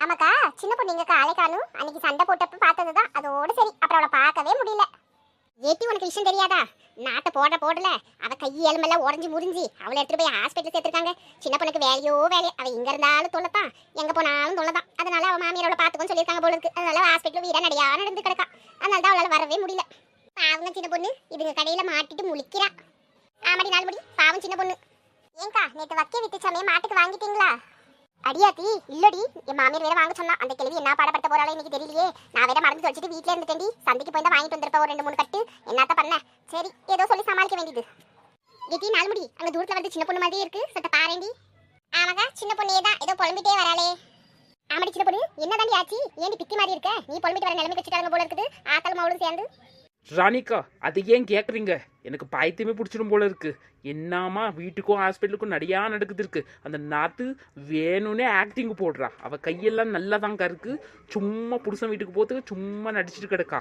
ஆமாக்கா சின்ன பொண்ணு எங்கக்கா காணும். அன்னைக்கு சண்டை போட்டப்ப பார்த்ததுதான். அதோட சரி அப்புறம் அவளை பார்க்கவே முடியல. ஏட்டி உனக்கு விஷயம் தெரியாதா? நாட்டை போட போடல. அவ கை எலும்பெல்லாம் உடஞ்சி முறிஞ்சி அவளை எடுத்துட்டு போய் ஹாஸ்பிட்டல் சேர்த்துருக்காங்க. சின்ன பொண்ணுக்கு வேலையோ வேலை அவ இங்க இருந்தாலும் தொல்லத்தான் எங்க போனாலும் தொல்லதான் அதனால அவ மாமியாரோட அவளை பார்த்துக்கோன்னு சொல்லியிருக்காங்க போல இருக்கு. அதனால ஹாஸ்பிட்டல் வீடா நடையா நடந்து கிடக்கா. அதனால தான் அவளால வரவே முடியல. பாவங்க சின்ன பொண்ணு. இதுங்க கடையில மாட்டிட்டு முழிக்கிறா. ஆமாடி நாலு முடி. பாவம் சின்ன பொண்ணு. ஏங்கா நேற்று வக்கே வித்து சமயம் மாட்டுக்கு வாங்கிட்டீங்களா? அடியாத்தி இல்லடி. என் மாமியார் வேற வாங்க சொன்னா. அந்த கிழவி என்ன பாடப்படுத்த போறாளோ எனக்கு தெரியலையே. நான் வேற மறந்து வச்சுட்டு வீட்ல இருந்துட்டேன் சந்தைக்கு போய் தான் வாங்கிட்டு வந்திருப்ப ஒரு ரெண்டு மூணு கட்டு. என்னத்த பண்ண? சரி ஏதோ சொல்லி சமாளிக்க வேண்டியது. ஏத்தி நாலு முடி. அங்க தூரத்துல வந்து சின்ன பொண்ணு மாதிரி இருக்கு. சத்த பாருண்டி ஆமாக்கா சின்ன பொண்ணே தான் ஏதோ புலம்பிட்டே வராளே. ஆமாடி சின்ன பொண்ணு. என்னதாண்டி ஆச்சு? ஏன்டி பித்தி மாதிரி இருக்க? நீ புலம்பிட்டு வர நிலைமை வச்சுட்டாங்க போல இருக்குது. ஆத்தல் அவளும் சேர்ந்து. ராணிக்கா அது ஏன் கேட்குறீங்க எனக்கு பயத்தையுமே பிடிச்சிடும் போல இருக்கு. என்னமா வீட்டுக்கும் ஹாஸ்பிட்டலுக்கும் நிறையா நடக்குது இருக்கு. அந்த நாத்து வேணும்னே ஆக்டிங் போடுறா. அவ கையெல்லாம் நல்லா தாங்க இருக்கு. சும்மா புருஷன் வீட்டுக்கு போகிறதுக்கு சும்மா நடிச்சிட்டு கிடக்கா.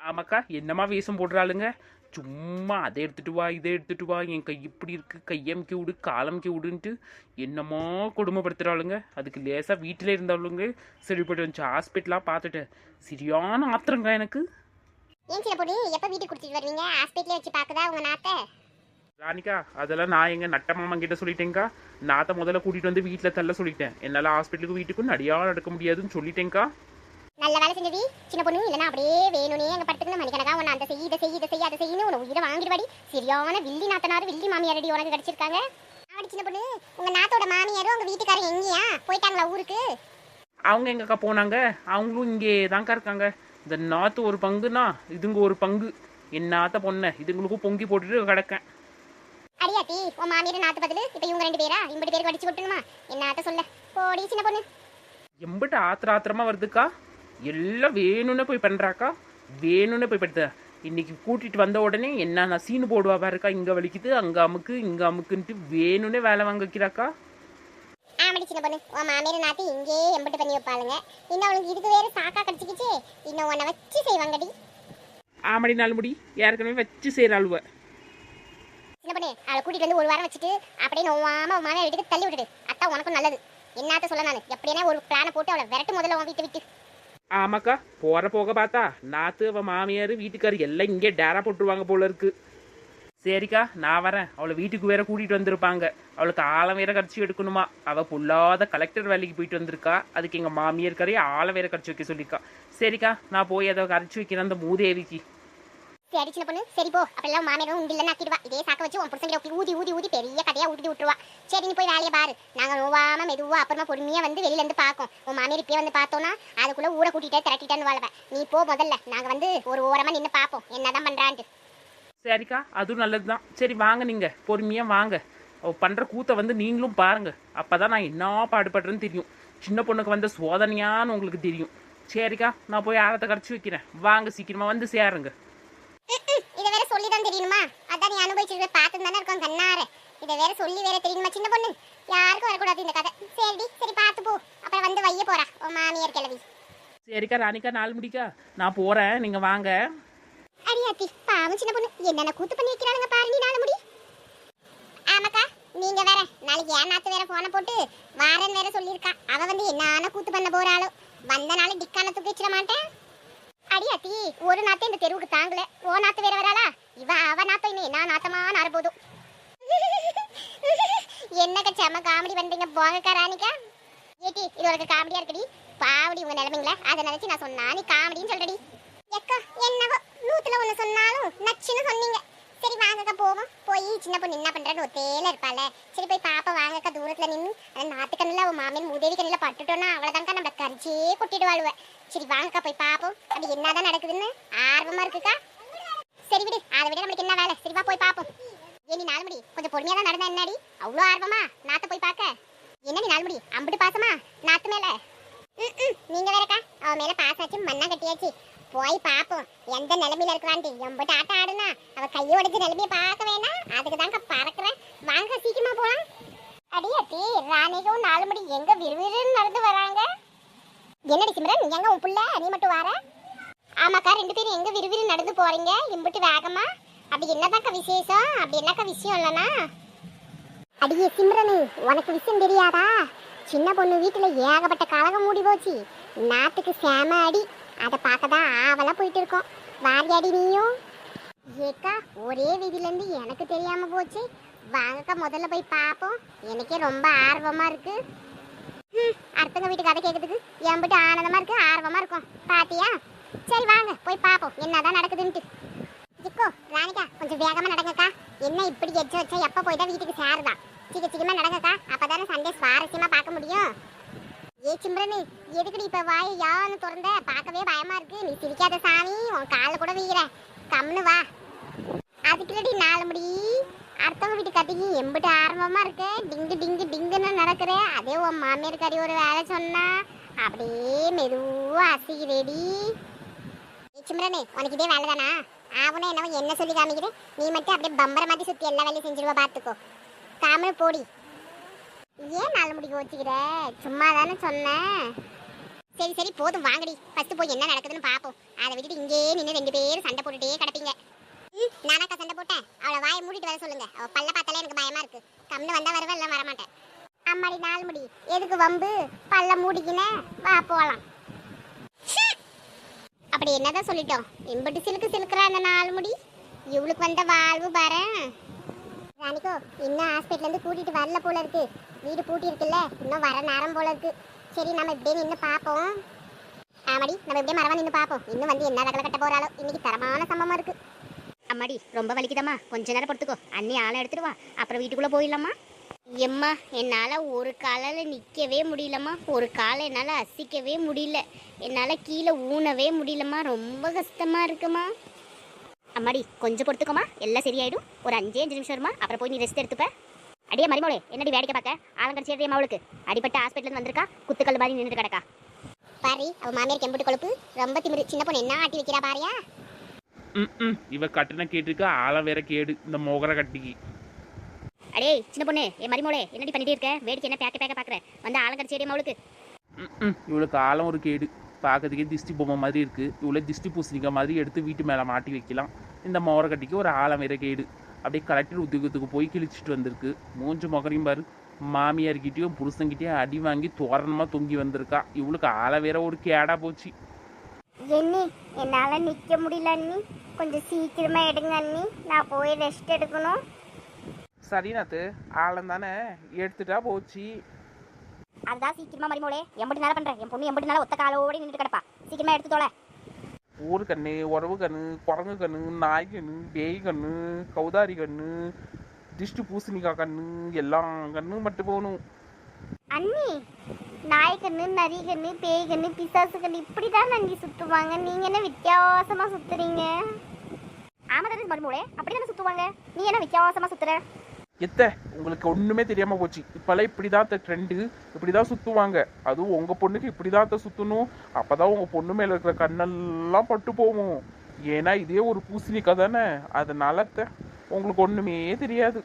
ஆமாக்கா என்னம்மா வேஷம் போடுறாளுங்க சும்மா அதை எடுத்துட்டு வா இதை எடுத்துட்டு வா என் கை இப்படி இருக்கு கையமுக்கி விடு காலமுக்கி விடுன்ட்டு என்னமோ கொடுமைப்படுத்துறாளுங்க. அதுக்கு லேசாக வீட்டில் இருந்தாளுங்க. சரிப்பட்டு வந்துச்சு ஹாஸ்பிட்டலாக பார்த்துட்டேன் சரியான ஆத்திரங்க எனக்கு. ஏன் சின்ன பொண்ணு? எப்ப வீட்டுக்கு குடுத்துட்டு வருவீங்க? ஹாஸ்பிட்டலே வச்சு பாக்குதா உங்க நாத்தை? ராணிக்கா அதெல்லாம் நான் எங்க நட்ட மாமா கிட்ட சொல்லிட்டேங்க்கா நாத்த முதல்ல கூட்டிட்டு வந்து வீட்டில் தள்ள சொல்லிட்டேன். என்னால் ஹாஸ்பிட்டலுக்கு வீட்டுக்கும் நடியா நடக்க முடியாதுன்னு சொல்லிட்டேங்க்கா நல்ல வேலை செஞ்சதி சின்ன பொண்ணு இல்லைன்னா அப்படியே வேணும்னே அங்க படுத்துக்கணும் மணிக்கணக்கா உன்னை அந்த செய்ய இதை செய்ய இதை செய்ய அதை செய்யணும் உன உயிரை வாங்கிடுவாடி. சரியான வில்லி நாத்தனார் வில்லி மாமியாரடி உனக்கு கிடைச்சிருக்காங்க. ஆடி சின்ன பொண்ணு உங்க நாத்தோட மாமியாரும் உங்க வீட்டுக்காரர் எங்கேயா? போயிட்டாங்களா ஊருக்கு? அவங்க எங்கக்கா போனாங்க? அவங்களும் இங்கே தான்க்கா இருக்காங்க. இந்த நாத்து ஒரு பங்குனா இதுங்க ஒரு பங்கு. என்னாத்த பொண்ண இதுங்களுக்கும் பொங்கி போட்டுட்டு கிடக்கேன். அடியாத்தி உன் மாமியார் நாத்து பதிலு? இப்ப இவங்க ரெண்டு பேரா? இம்படி பேருக்கு அடிச்சு கொட்டணுமா? என்னத்த சொல்ல. போடி சின்ன பொண்ணு. எம்பிட்டு ஆத்திர ஆத்திரமா வருதுக்கா? எல்லாம் வேணும்னு போய் பண்றாக்கா? வேணும்னு போய் படுத்த. இன்னைக்கு கூட்டிட்டு வந்த உடனே என்ன நான் சீனு போடுவா பாருக்கா இங்க வலிக்குது அங்க அமுக்கு இங்க அமுக்குன்ட்டு வேணும்னே வேலை வாங்க வைக்கிறாக்கா ஆமாடி சின்ன பொண்ணு உன் மாமியார் நாத்து இங்கே எம்பிட்டு பண்ணி வைப்பாளுங்க. இன்னும் அவளுக்கு இதுக்கு வேற சாக்கா கிடைச்சிக்கிச்சு இன்னும் உன்னை வச்சு செய்வாங்கடி. ஆமடி நாலு முடி ஏற்கனவே வச்சு செய்கிற அழுவ சின்ன பொண்ணு அவளை கூட்டிட்டு வந்து ஒரு வாரம் வச்சுட்டு அப்படியே நோவாம உன் மாமியார் வீட்டுக்கு தள்ளி விட்டுடு. அத்தான் உனக்கும் நல்லது. என்னத்த சொல்ல நான்? எப்படின்னா ஒரு பிளானை போட்டு அவளை விரட்டு முதல்ல உன் வீட்டை விட்டு. ஆமாக்கா போற போக பார்த்தா நாத்து அவ மாமியார் வீட்டுக்கார் எல்லாம் இங்கே டேரா போட்டுருவாங்க போல இருக்கு. சரிக்கா நான் வரேன். அவளை வீட்டுக்கு வேற கூட்டிட்டு வந்திருப்பாங்க. அவளுக்கு ஆழம் வேற கடிச்சு எடுக்கணுமா? அவ புல்லாத கலெக்டர் வேலைக்கு போயிட்டு வந்திருக்கா. அதுக்கு எங்க மாமியார் கரையை ஆளை வேற கடிச்சு வைக்க சொல்லியிருக்கா சரிக்கா நான் போய் அதை கரைச்சி வைக்கிறேன் அந்த மூதேவிக்கு. சரி சின்ன பொண்ணு. சரி போ. அப்பெல்லாம் மாமியாரும் உண்டு இல்லைன்னு ஆக்கிடுவா. இதே சாக்க வச்சு உன் புருஷன் கிட்ட ஊதி ஊதி ஊதி பெரிய கதையா ஊட்டி விட்டுருவா. சரி நீ போய் வேலையை பாரு. நாங்கள் நோவாம மெதுவா அப்புறமா பொறுமையா வந்து வெளியில இருந்து பார்க்கும். உன் மாமியார் இப்பயே வந்து பார்த்தோன்னா அதுக்குள்ள ஊரை கூட்டிட்டே திரட்டிட்டேன்னு வாழ்வேன் நீ போ முதல்ல. நாங்கள் வந்து ஒரு ஓரமா நின்று பார்ப்போம். என்னதான் பண்றான்ட்டு. சரிக்கா அதுவும் நல்லதுதான். சரி வாங்க நீங்க. பொறுமையா வாங்க. அவ பண்ற கூத்தை வந்து நீங்களும் பாருங்க. அப்பதான் நான் என்ன பாடுபடுறேன்னு தெரியும். சின்ன பொண்ணுக்கு வந்த சோதனையான்னு உங்களுக்கு தெரியும். சரிக்கா நான் போய் ஆரத்தை கடைச்சி வைக்கிறேன். வாங்க சீக்கிரமா வந்து சேருங்க இதை வேற சொல்லி தான் தெரியணுமா அதான் நீ அனுபவிச்சிருக்க பார்த்து தானே இருக்கோம் கண்ணார. இதை வேற சொல்லி வேற தெரியணுமா சின்ன பொண்ணு? யாருக்கும் வரக்கூடாது இந்த கதை. சரிடி சரி பார்த்து போ. அப்புறம் வந்து வைய போறா. உன் மாமியார் கிளவி. சரிக்கா ராணிக்கா நாலு முடிக்கா. நான் போறேன் நீங்க வாங்க. அடியாத்தி பாவம் சின்ன பொண்ணு. என்னென்ன கூத்து பண்ணி வைக்கிறானுங்க பாரு நீ நாலு முடி. ஆமாக்கா நீங்க வேற நாளைக்கு ஏன் நாத்து வேற போன போட்டு வாரன் வேற சொல்லியிருக்கா. அவ வந்து என்ன கூத்து பண்ண போறாளோ. வந்த நாள் டிக்கான தூக்கி வச்சிட மாட்டேன். அடியாத்தி ஒரு நாத்தே இந்த தெருவுக்கு தாங்கல. ஓ நாத்து வேற வராளா? இவ என்ன நாத்தமா நார போதும் செம காமெடி பண்றீங்க? போங்கக்கா ராணிக்கா. ஏட்டி இது உனக்கு காமெடியா இருக்குடி? பாவடி உங்க நிலைமைங்கள. அதை நினைச்சு நான் சொன்னா நீ காமெடின்னு சொல்றடி. எக்கா என்னவோ நூத்துல ஒண்ணு சொன்னாலும் நச்சுன்னு சொன்னீங்க. சரி வாங்கக்கா போவோம். போய் சின்ன பொண்ணு என்ன பண்றான்னு ஒரு சரி போய் பாப்பா வாங்கக்கா தூரத்துல நின்று அந்த நாத்துக்கண்ணில் அவன் மாமியார் மூதேவி கண்ணில் பட்டுட்டோன்னா அவ்வளோதான்க்கா நம்ம கரிச்சே கொட்டிடுவாளுவ. சரி வாங்கக்கா போய் பாப்போம். அப்படி என்னதான் நடக்குதுன்னு ஆர்வமா இருக்குக்கா? சரி விடு அதை விட நம்மளுக்கு என்ன வேலை? சரிவா போய் பாப்போம். ஏனி நாலுமடி? கொஞ்சம் பொறுமையா தான் நடந்தா என்னடி? அவ்வளோ ஆர்வமா? நாத்தை போய் பார்க்க என்னடி நாலுமடி? அம்பிட்டு பாசமா? நாத்து மேல. நீங்க வேறக்கா அவ மேல பாசாச்சு மண்ணா கட்டியாச்சு. போய் பாப்போம். எந்த நிலைமையில இருக்கிறான்டி எம்பிட்டு ஆட்டம் ஆடுனா அவ கையை உடைச்சு நிலைமையை பார்க்க வேணாம் அதுக்கு தாங்க பறக்கிறேன். வாங்க சீக்கிரமா போலாம். அடியாத்தி ராணிகவும் நாலு மணி எங்க விறுவிறுன்னு நடந்து வராங்க? என்னடி சிம்ரன்? எங்க உன் புள்ள? நீ மட்டும் வாரேன் ஆமாக்கா ரெண்டு பேரும் எங்க விறுவிறு நடந்து போறீங்க? இம்பிட்டு வேகமா. அப்படி என்னதாக்கா விசேஷம்? அப்படி என்னக்கா விஷயம் இல்லைனா? அடியே சிம்ரனு உனக்கு விஷயம் தெரியாதா? சின்ன பொண்ணு வீட்டுல ஏகப்பட்ட கலகம் மூடி போச்சு. நாட்டுக்கு சேம அடி. அதை பார்க்க தான் ஆவலா போயிட்டு இருக்கோம். வாரியாடி நீயும். ஏக்கா ஒரே விதிலேருந்து எனக்கு தெரியாம போச்சு. வாங்கக்கா முதல்ல போய் பார்ப்போம். எனக்கே ரொம்ப ஆர்வமா இருக்கு. அடுத்தவங்க வீட்டு கதை கேட்கறதுக்கு என்கிட்ட ஆனந்தமா இருக்கு ஆர்வமா இருக்கும். பாத்தியா? சரி வாங்க. போய் பாப்போம். என்னதான் நடக்குதுன்ட்டு. ஜிக்கோ ராணிகா கொஞ்சம் வேகமா நடங்கக்கா. என்ன இப்படி எச்ச வச்சா? எப்ப போயிட்டா வீட்டுக்கு சேருதான் சீக்கிரம் சீக்கிரமா நடங்கக்கா. அப்பதானே சண்டே சுவாரஸ்யமா பார்க்க முடியும். ஏ சிம்ரனு எதுக்குடி இப்ப வாய யான்னு திறந்த? பார்க்கவே பயமா இருக்கு. நீ சிரிக்காத சாமி. உன் காலில் கூட வீர கம்னு வா. அதுக்குள்ளடி நாலு முடி. அடுத்தவங்க வீட்டு கத்திக்கு எம்பிட்டு ஆரம்பமா இருக்கு. டிங்கு டிங்கு டிங்குன்னு நடக்கிற. அதே உன் மாமியார் கறி ஒரு வேலை சொன்னா. அப்படியே மெதுவா அசிக்கிறேடி சிம்ரனே உனக்கு இதே வேலை தானா ஆகுனா என்னவோ என்ன சொல்லி காமிக்கிறேன் நீ மட்டும் அப்படியே பம்பர மாதிரி சுத்தி எல்லா வேலையும் செஞ்சிருவா பார்த்துக்கோ காமல் போடி. ஏன் நாலு முடி வச்சுக்கிற சும்மா தானே சொன்னேன் சரி சரி போதும் வாங்கடி. ஃபஸ்ட்டு போய் என்ன நடக்குதுன்னு பார்ப்போம் அதை விட்டுட்டு இங்கேயே நின்று ரெண்டு பேரும் சண்டை போட்டுட்டே கிடப்பீங்க. நானாக்கா சண்டை போட்டேன்? அவளை வாயை மூடிட்டு வர சொல்லுங்க. அவ பல்ல பார்த்தாலே எனக்கு பயமா இருக்கு. கம்னு வந்தா வருவேன் இல்லை வரமாட்டேன். அம்மாடி நாலு முடி. எதுக்கு வம்பு? பல்ல மூடிக்கினே வா போகலாம் அப்படி என்னதான் சொல்லிட்டோம்? எம்பிட்டு சிலுக்கு சிலுக்குறா அந்த நாலு முடி. இவளுக்கு வந்த வாழ்வு பாரு. ராணிக்கோ இன்னும் ஹாஸ்பிட்டல்ல இருந்து கூட்டிட்டு வரல போல இருக்கு. வீடு பூட்டி இருக்குல்ல இன்னும் வர நேரம் போல இருக்கு. சரி நம்ம இப்படியே நின்று பார்ப்போம். ஆமாடி நம்ம இப்படியே மரவா நின்று பார்ப்போம். இன்னும் வந்து என்ன ரகல கட்ட போறாளோ? இன்னைக்கு தரமான சம்பவம் இருக்கு. அம்மாடி ரொம்ப வலிக்குதம்மா. கொஞ்ச நேரம் படுத்துக்கோ. அண்ணி ஆளை எடுத்துட்டு வா. அப்புறம் வீட்டுக்குள்ள போயிடலாமா? எம்மா என்னால் ஒரு காலால் நிற்கவே முடியலம்மா. ஒரு காலை என்னால் அசைக்கவே முடியல. என்னால் கீழே ஊனவே முடியலம்மா. ரொம்ப கஷ்டமாக இருக்குமா. அம்மாடி கொஞ்சம் பொறுத்துக்கோமா எல்லாம் சரியாயிடும். ஒரு அஞ்சே அஞ்சு நிமிஷம் வருமா அப்புறம் போய் நீ ரெஸ்ட் எடுத்துப்ப. அடியே மரிமோளே என்னடி வேடிக்கை பார்க்க? ஆலங்கடிச்சி ஏறியம்மா அவளுக்கு. அடிப்பட்ட ஹாஸ்பிட்டல் வந்திருக்கா. குத்துக்கல் மாதிரி நின்றுட்டு கிடக்கா. பாரி அவ மாமியார் கெம்பிட்டு கொழுப்பு. ரொம்ப திமிரு. சின்ன பொண்ணு என்ன ஆட்டி வைக்கிறா பாரியா? ம் ம் இவ கட்டின கேட்டுக்கு ஆழம் வேற கேடு. இந்த மோகர கட்டிக்கு. அடே சின்ன பொண்ணு என் மரிமோளே என்னடி பண்ணிட்டே இருக்க? வேடிக்கை என்ன பேக்க பேக்க பார்க்குற வந்து ஆலங்கடிச்சி ஏறியம்மா அவளுக்கு ம், ஆழம் ஒரு கேடு. பார்க்கறதுக்கே திஷ்டி பொம்மை மாதிரி இருக்கு. இவ்வளோ திஷ்டி பூசணிக்க மாதிரி எடுத்து வீட்டு மேலே மாட்டி வைக்கலாம். இந்த மோர கட்டிக்கு ஒரு ஆழம் வேற கேடு. அப்படியே கலெக்டர் உத்தியோகத்துக்கு போய் கிழிச்சிட்டு வந்திருக்கு. மூஞ்சு முகரையும் பாரு. மாமியார்கிட்டயும் புருஷன்கிட்டயும் அடி வாங்கி தோரணமாக தொங்கி வந்திருக்கா. இவளுக்கு ஆளை வேற ஒரு கேடா போச்சு. எண்ணி என்னால நிக்க முடியல அண்ணி. கொஞ்சம் சீக்கிரமா எடுங்க அண்ணி. நான் போய் ரெஸ்ட் எடுக்கணும். சரி நாத்து ஆழம் தானே. எடுத்துட்டா போச்சு. அதுதான் சீக்கிரமா மரிமோளே. எம்படி நேரம் பண்ற? என் பொண்ணு எம்படி நேரம் ஒத்த காலோட நின்றுட்டு கிடப்பா. சீக்கிரமா எடுத்து தொலை. ஊர் கண்ணு உறவு கண்ணு குரங்கு கண்ணு நாய் கண்ணு பேய் கண்ணு கௌதாரி கண்ணு திஷ்டி பூசணிக்காய் கண்ணு எல்லாம் கண்ணு மட்டும் போகணும். அண்ணி நாய்க்கண்ணு நரிகண்ணு பேய்கண்ணு பிசாசு கண்ணு இப்படி தான் நங்கி சுத்துவாங்க. நீங்க என்ன வித்தியாசமா சுத்துறீங்க? ஆமா தானே மருமோளே அப்படிதானே சுத்துவாங்க? நீ என்ன வித்தியாசமா சுத்துற? எத்த? உங்களுக்கு ஒண்ணுமே தெரியாம போச்சு. இப்பெல்லாம் இப்படிதான் ட்ரெண்டு இப்படிதான் சுத்துவாங்க. அதுவும் உங்க பொண்ணுக்கு இப்படிதான் சுற்றணும் சுத்தணும். அப்பதான் உங்க பொண்ணு மேல இருக்கிற கண்ணெல்லாம் பட்டு போகும். ஏன்னா இதே ஒரு பூசணிக்காய் தானே? அதனால உங்களுக்கு ஒண்ணுமே தெரியாது.